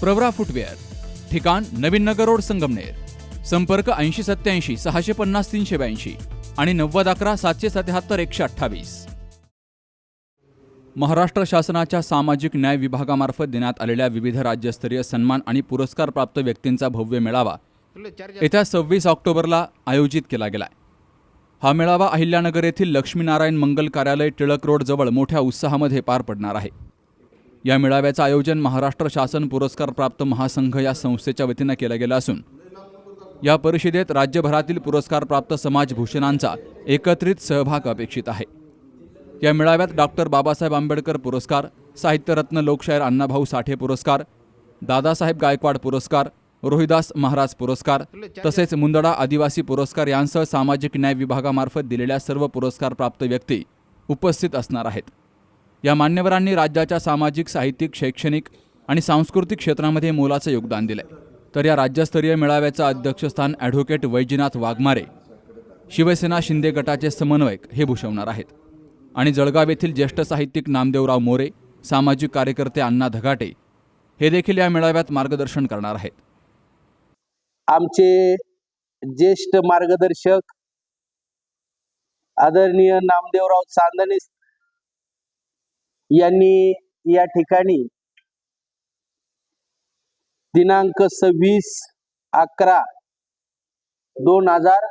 Pravara footwear ठिकाण नवीन नगर road Sangamner संपर्क ऐंशी सत्याऐंशी सहाशे पन्नास तीनशे ब्याऐंशी आणि नव्वद अकरा सातशे सत्याहत्तर एकशे अठ्ठावीस. महाराष्ट्र शासनाच्या सामाजिक न्याय विभागामार्फत देण्यात आलेल्या विविध राज्यस्तरीय सन्मान आणि पुरस्कार प्राप्त व्यक्तींचा भव्य मेळावा येत्या सव्वीस ऑक्टोबरला आयोजित केला गेलाय. हा मेळावा अहिल्यानगर येथील लक्ष्मीनारायण मंगल कार्यालय टिळक रोड जवळ मोठ्या उत्साहामध्ये पार पडणार आहे. या मेळाव्याचं आयोजन महाराष्ट्र शासन पुरस्कार प्राप्त महासंघ या संस्थेच्या वतीनं केलं गेलं असून या परिषदेत राज्यभरातील पुरस्कार प्राप्त समाजभूषणांचा एकत्रित सहभाग अपेक्षित आहे. या मेळाव्यात डॉक्टर बाबासाहेब आंबेडकर पुरस्कार साहित्यरत्न लोकशाहीर अण्णाभाऊ साठे पुरस्कार दादासाहेब गायकवाड पुरस्कार रोहिदास महाराज पुरस्कार तसेच मुंदडा आदिवासी पुरस्कार यांसह सामाजिक न्याय विभागामार्फत दिलेल्या सर्व पुरस्कार प्राप्त व्यक्ती उपस्थित असणार आहेत. या मान्यवरांनी राज्याच्या सामाजिक साहित्यिक शैक्षणिक आणि सांस्कृतिक क्षेत्रामध्ये मोलाचं योगदान दिलंय. तर या राज्यस्तरीय मेळाव्याचं अध्यक्षस्थान ॲडव्होकेट वैजनाथ वाघमारे शिवसेना शिंदे गटाचे समन्वयक हे भूषवणार आहेत. आणि जळगाव येथील ज्येष्ठ साहित्यिक नामदेवराव मोरे सामाजिक कार्यकर्ते अण्णा धगाटे हे देखील या मेळाव्यात मार्गदर्शन करणार आहेत. आमचे ज्येष्ठ मार्गदर्शक आदरणीय नामदेवराव चांदणे यांनी या ठिकाणी दिनांक सव्वीस अकरा दोन हजार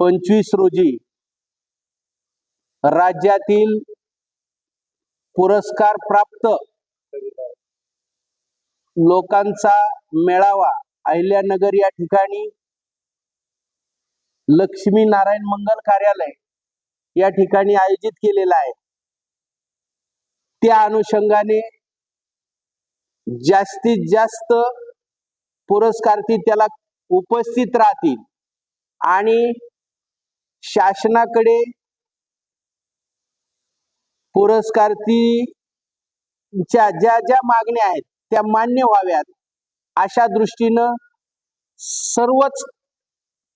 पंचवीस रोजी राज्यातील पुरस्कार प्राप्त लोकांचा मेळावा अहिल्यानगर या ठिकाणी लक्ष्मी नारायण मंगल कार्यालय या ठिकाणी आयोजित केलेला आहे. त्या अनुषंगाने जास्तीत जास्त पुरस्कार्थी त्याला उपस्थित राहतील. आणि शासनाकडे पुरस्कार्थीच्या ज्या ज्या मागण्या आहेत त्या मान्य व्हाव्यात अशा दृष्टीनं सर्वच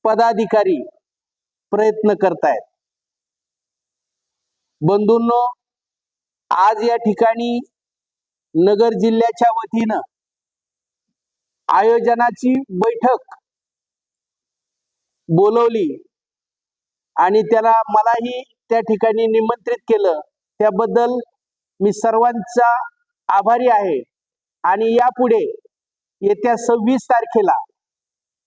पदाधिकारी प्रयत्न करतायत. बंधूंनो आज या ठिकाणी नगर जिल्ह्याच्या वतीनं आयोजनाची बैठक बोलवली आणि त्याला मलाही त्या ठिकाणी निमंत्रित केलं. त्याबद्दल मी सर्वांचा आभारी आहे. आणि यापुढे येत्या सव्वीस तारखेला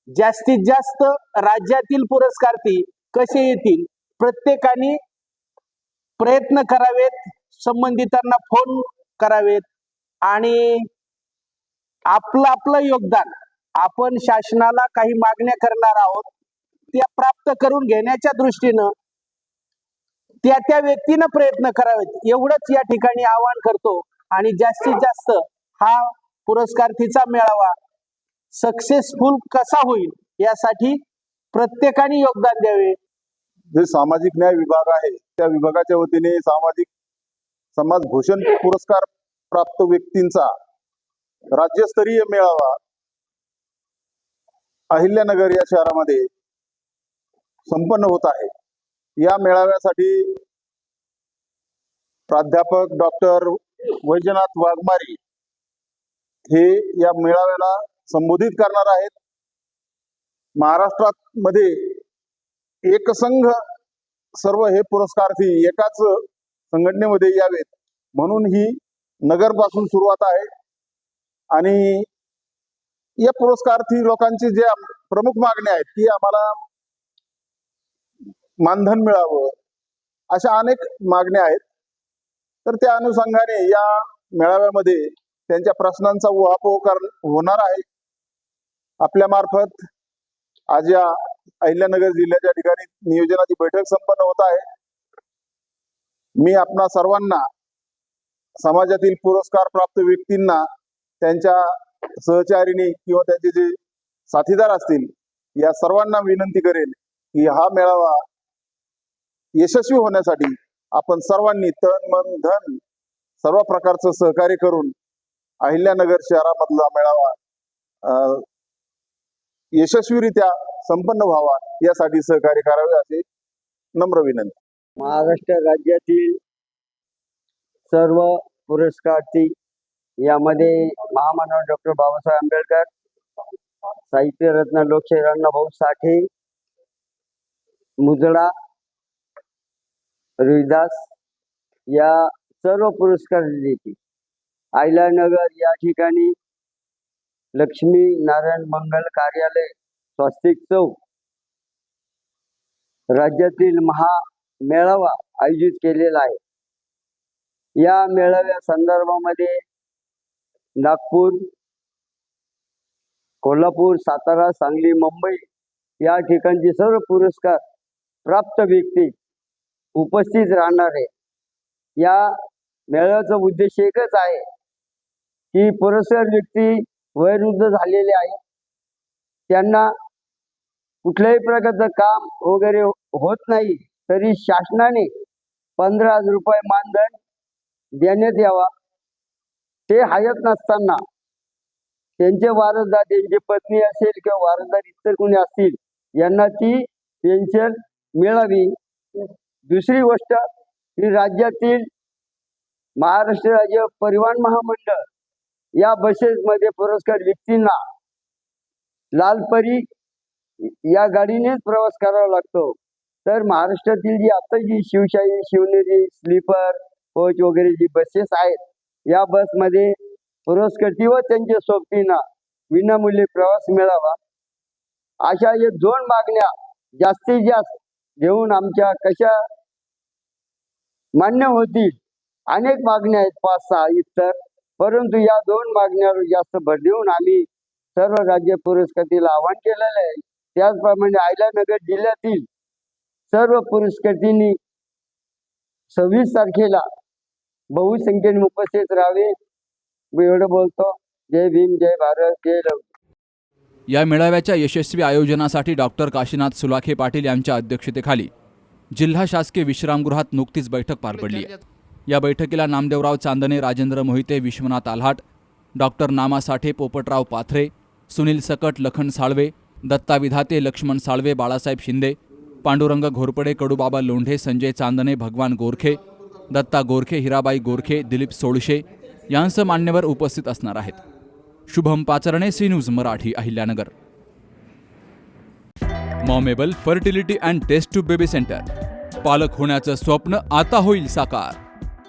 जास्तीत जास्त राज्यातील पुरस्कार्थी कसे येतील प्रत्येकाने प्रयत्न करावेत संबंधितांना फोन करावेत आणि आपलं आपलं योगदान आपण शासनाला काही मागण्या करणार आहोत त्या प्राप्त करून घेण्याच्या दृष्टीनं त्या त्या व्यक्तीनं प्रयत्न करावेत. एवढंच या ठिकाणी आवाहन करतो आणि जास्तीत जास्त हा पुरस्कार्थीचा मेळावा सक्सेसफुल कसा होईल यासाठी प्रत्येकाने योगदान द्यावे. जे सामाजिक न्याय विभाग आहे त्या विभागाच्या वतीने सामाजिक समाज भूषण पुरस्कार प्राप्त व्यक्तींचा राज्यस्तरीय मेळावा अहिल्यानगर या शहरामध्ये संपन्न होत आहे. या मेळाव्यासाठी प्राध्यापक डॉक्टर वैजनाथ वाघमारी हे या मेळाव्याला संबोधित करणार आहेत. महाराष्ट्रात मध्ये एकसंघ सर्व हे पुरस्कार्थी एकाच संघटनेमध्ये यावेत. म्हणून ही नगरपासून सुरुवात आहे. आणि या पुरस्कार्थी लोकांची जे प्रमुख मागण्या आहेत की आम्हाला मानधन मिळावं अशा अनेक मागण्या आहेत. तर त्या अनुषंगाने या मेळाव्यामध्ये त्यांच्या प्रश्नांचा उहापोह कर होणार आहे. आपल्या मार्फत आज या अहिल्यानगर जिल्ह्याच्या ठिकाणी नियोजनाची बैठक संपन्न होत आहे. मी आपणा सर्वांना समाजातील पुरस्कार प्राप्त व्यक्तींना त्यांच्या सहचारिणी किंवा त्यांचे जे साथीदार असतील या सर्वांना विनंती करेल की हा मेळावा यशस्वी होण्यासाठी आपण सर्वांनी तन मन धन सर्व प्रकारचं सहकार्य करून अहिल्यानगर शहरामधला मेळावा अं, यशस्वीरित्या संपन्न व्हावा यासाठी सहकार्य करावे असे नम्र विनंती. महाराष्ट्र राज्यातील सर्व पुरस्कारची यामध्ये महामानव डॉक्टर बाबासाहेब आंबेडकर साहित्यरत्न लोकशाही अण्णाभाऊ साठे मुजडा रविदास या सर्व पुरस्कार देतील. आयलानगर या ठिकाणी लक्ष्मी नारायण मंगल कार्यालय स्वस्तिक चौक. राज्यातील महा मेळावा आयोजित केलेला आहे. या मेळाव्या संदर्भामध्ये नागपूर कोल्हापूर सातारा सांगली मुंबई या ठिकाणचे सर्व पुरस्कार प्राप्त व्यक्ती उपस्थित राहणार आहे या मेळाव्याचा उद्देश एकच आहे की पुरस्कार व्यक्ती वयोवृद्ध झालेले आहेत. त्यांना कुठल्याही प्रकारचं काम वगैरे होत नाही तरी शासनाने पंधरा हजार रुपये मानधन देण्यात यावा. ते हयात नसताना त्यांचे वारसदार त्यांची पत्नी असेल किंवा वारसदार इतर कोणी असतील यांना ती पेन्शन मिळावी. दुसरी गोष्ट ही राज्यातील महाराष्ट्र राज्य परिवहन महामंडळ या बसेसमध्ये पुरस्कार व्यक्तींना लालपरी या गाडीनेच प्रवास करावा लागतो. तर महाराष्ट्रातील जी आता जी शिवशाही शिवनेरी स्लीपर कोच वगैरे जी बसेस आहेत या बसमध्ये पुरस्कर्ती व त्यांच्या सोबतीनं विनामूल्य प्रवास मिळावा. अशा या दोन मागण्या जास्तीत जास्त घेऊन आमच्या कशा मान्य होतील? अनेक मागण्या आहेत पाच सहा इतर. परंतु या दोन मागण्यावर जास्त भर देऊन आम्ही सर्व राज्य पुरस्कृतीला आवाहन केलेलं आहे. त्याचप्रमाणे अहिल्यानगर जिल्ह्यातील सर्व पुरस्कारांनी सव्वीस तारखेला बहुसंख्येने उपस्थित राहावे. एवढं बोलतो. जय भीम जय भारत जय लव या मेळाव्याच्या यशस्वी आयोजनासाठी डॉक्टर काशीनाथ सुलाखे पाटील यांच्या अध्यक्षतेखाली जिल्हा शासकीय विश्रामगृहात नुकतीच बैठक पार पडली आहे. या बैठकीला नामदेवराव चांदणे राजेंद्र मोहिते विश्वनाथ आल्हाट डॉक्टर नामा साठे पोपटराव पाथरे सुनील सकट लखन साळवे दत्ता विधाते लक्ष्मण साळवे बाळासाहेब शिंदे पांडुरंग घोरपडे कडूबाबा लोंढे संजय चांदणे भगवान गोरखे दत्ता गोरखे हिराबाई गोरखे दिलीप सोळशे यांसह मान्यवर उपस्थित असणार आहेत. Shubham Pacharne C news Marathi Ahilyanagar. Momable fertility and test to baby centre. पालक होण्याचं स्वप्न आता होईल साकार.